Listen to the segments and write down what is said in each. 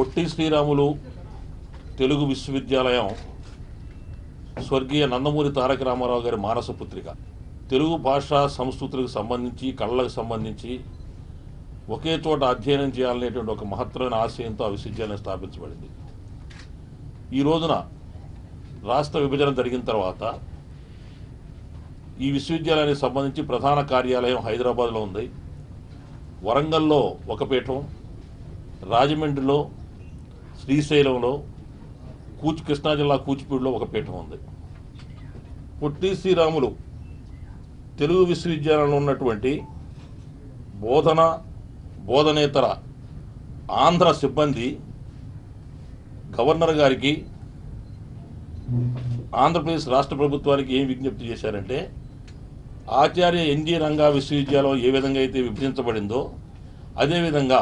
పొట్టి శ్రీరాములు తెలుగు విశ్వవిద్యాలయం స్వర్గీయ నందమూరి తారక రామారావు గారి మానస పుత్రిక. తెలుగు భాష సంస్కృతులకు సంబంధించి కళలకు సంబంధించి ఒకే చోట అధ్యయనం చేయాలనేటువంటి ఒక మహత్తరమైన ఆశయంతో ఆ విశ్వవిద్యాలయం స్థాపించబడింది. ఈ రోజున రాష్ట్ర విభజన జరిగిన తర్వాత ఈ విశ్వవిద్యాలయానికి సంబంధించి ప్రధాన కార్యాలయం హైదరాబాద్లో ఉంది. వరంగల్లో ఒక పీఠం రాజమండ్రిలో శ్రీశైలంలో కూచి కృష్ణా జిల్లా కూచిపూడిలో ఒక పీఠం ఉంది. పొట్టి శ్రీరాములు తెలుగు విశ్వవిద్యాలయంలో ఉన్నటువంటి బోధన బోధనేతర ఆంధ్ర సిబ్బంది గవర్నర్ గారికి ఆంధ్రప్రదేశ్ రాష్ట్ర ప్రభుత్వానికి ఏం విజ్ఞప్తి చేశారంటే ఆచార్య ఎన్జి రంగా విశ్వవిద్యాలయం ఏ విధంగా అయితే విభజించబడిందో అదేవిధంగా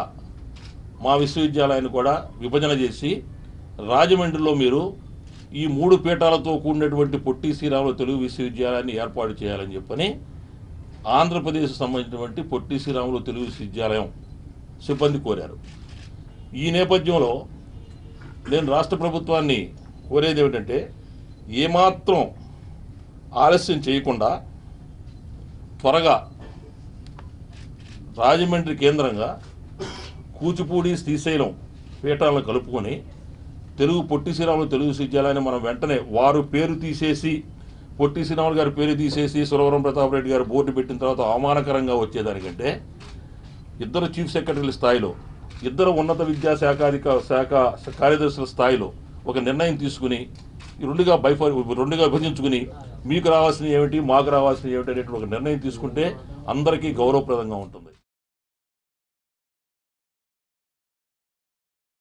మా విశ్వవిద్యాలయాన్ని కూడా విభజన చేసి రాజమండ్రిలో మీరు ఈ మూడు పీఠాలతో కూడినటువంటి పొట్టి శ్రీరాములు తెలుగు విశ్వవిద్యాలయాన్ని ఏర్పాటు చేయాలని చెప్పని ఆంధ్రప్రదేశ్ సంబంధించినటువంటి పొట్టి శ్రీరాములు తెలుగు విశ్వవిద్యాలయం సిబ్బంది కోరారు. ఈ నేపథ్యంలో నేను రాష్ట్ర ప్రభుత్వాన్ని కోరేది ఏమిటంటే ఏమాత్రం ఆలస్యం చేయకుండా త్వరగా రాజమండ్రి కేంద్రంగా కూచిపూడి శ్రీశైలం పీఠాలను కలుపుకొని తెలుగు పొట్టి శ్రీరాములు తెలుగు విశ్వవిద్యాలయాన్ని మనం వెంటనే వారు పేరు తీసేసి పొట్టి శ్రీరాములు గారి పేరు తీసేసి సురవరం ప్రతాప్ రెడ్డి గారు బోర్డు పెట్టిన తర్వాత అవమానకరంగా వచ్చేదానికంటే ఇద్దరు చీఫ్ సెక్రటరీల స్థాయిలో ఇద్దరు ఉన్నత విద్యాశాఖాధిక శాఖ కార్యదర్శుల స్థాయిలో ఒక నిర్ణయం తీసుకుని ఈ రెండుగా బైఫర్ రెండుగా విభజించుకుని మీకు రావాల్సినవి ఏమిటి మాకు రావాల్సినవి ఏమిటి అనేటువంటి ఒక నిర్ణయం తీసుకుంటే అందరికీ గౌరవప్రదంగా ఉంటుంది.